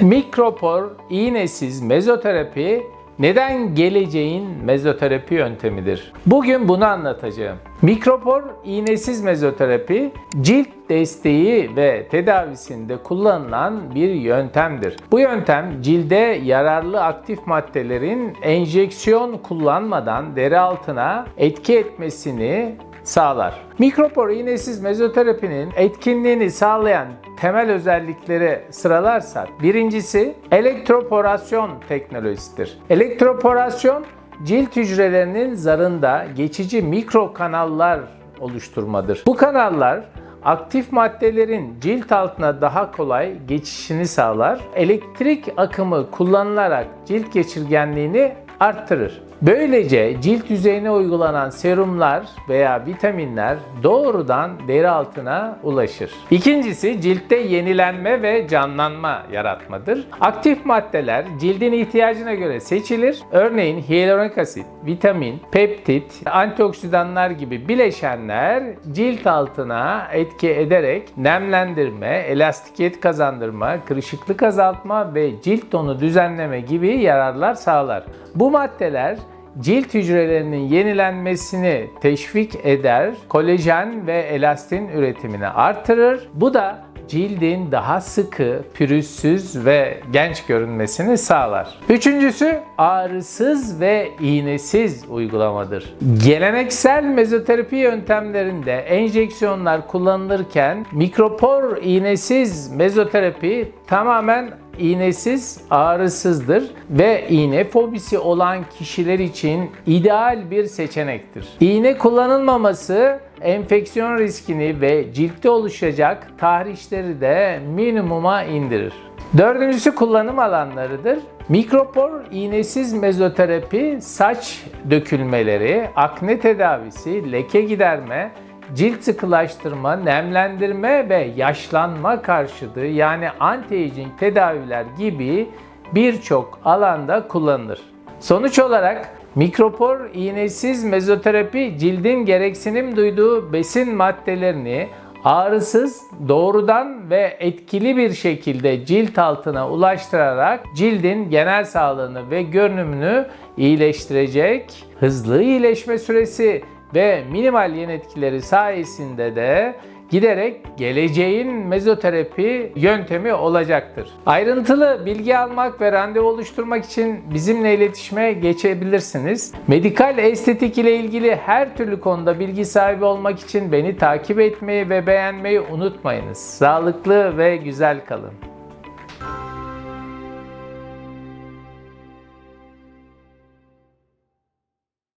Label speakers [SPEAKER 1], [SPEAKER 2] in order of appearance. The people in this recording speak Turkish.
[SPEAKER 1] Mikropor iğnesiz mezoterapi neden geleceğin mezoterapi yöntemidir? Bugün bunu anlatacağım. Mikropor iğnesiz mezoterapi cilt desteği ve tedavisinde kullanılan bir yöntemdir. Bu yöntem cilde yararlı aktif maddelerin enjeksiyon kullanmadan deri altına etki etmesini sağlar. Mikropor iğnesiz mezoterapinin etkinliğini sağlayan temel özellikleri sıralarsak birincisi elektroporasyon teknolojisidir. Elektroporasyon cilt hücrelerinin zarında geçici mikro kanallar oluşturmadır. Bu kanallar aktif maddelerin cilt altına daha kolay geçişini sağlar. Elektrik akımı kullanılarak cilt geçirgenliğini arttırır. Böylece cilt yüzeyine uygulanan serumlar veya vitaminler doğrudan deri altına ulaşır. İkincisi ciltte yenilenme ve canlanma yaratmadır. Aktif maddeler cildin ihtiyacına göre seçilir. Örneğin hyaluronik asit, vitamin, peptit, antioksidanlar gibi bileşenler cilt altına etki ederek nemlendirme, elastikiyet kazandırma, kırışıklık azaltma ve cilt tonu düzenleme gibi yararlar sağlar. Bu maddeler cilt hücrelerinin yenilenmesini teşvik eder, kolajen ve elastin üretimini artırır. Bu da cildin daha sıkı, pürüzsüz ve genç görünmesini sağlar. Üçüncüsü ağrısız ve iğnesiz uygulamadır. Geleneksel mezoterapi yöntemlerinde enjeksiyonlar kullanılırken mikropor iğnesiz mezoterapi tamamen iğnesiz, ağrısızdır ve iğne fobisi olan kişiler için ideal bir seçenektir. İğne kullanılmaması enfeksiyon riskini ve ciltte oluşacak tahrişleri de minimuma indirir. Dördüncüsü kullanım alanlarıdır. Mikropor iğnesiz mezoterapi saç dökülmeleri, akne tedavisi, leke giderme, cilt sıkılaştırma, nemlendirme ve yaşlanma karşıtı yani anti-aging tedaviler gibi birçok alanda kullanılır. Sonuç olarak mikropor iğnesiz mezoterapi cildin gereksinim duyduğu besin maddelerini ağrısız, doğrudan ve etkili bir şekilde cilt altına ulaştırarak cildin genel sağlığını ve görünümünü iyileştirecek, hızlı iyileşme süresi ve minimal yan etkileri sayesinde de giderek geleceğin mezoterapi yöntemi olacaktır. Ayrıntılı bilgi almak ve randevu oluşturmak için bizimle iletişime geçebilirsiniz. Medikal estetik ile ilgili her türlü konuda bilgi sahibi olmak için beni takip etmeyi ve beğenmeyi unutmayınız. Sağlıklı ve güzel kalın.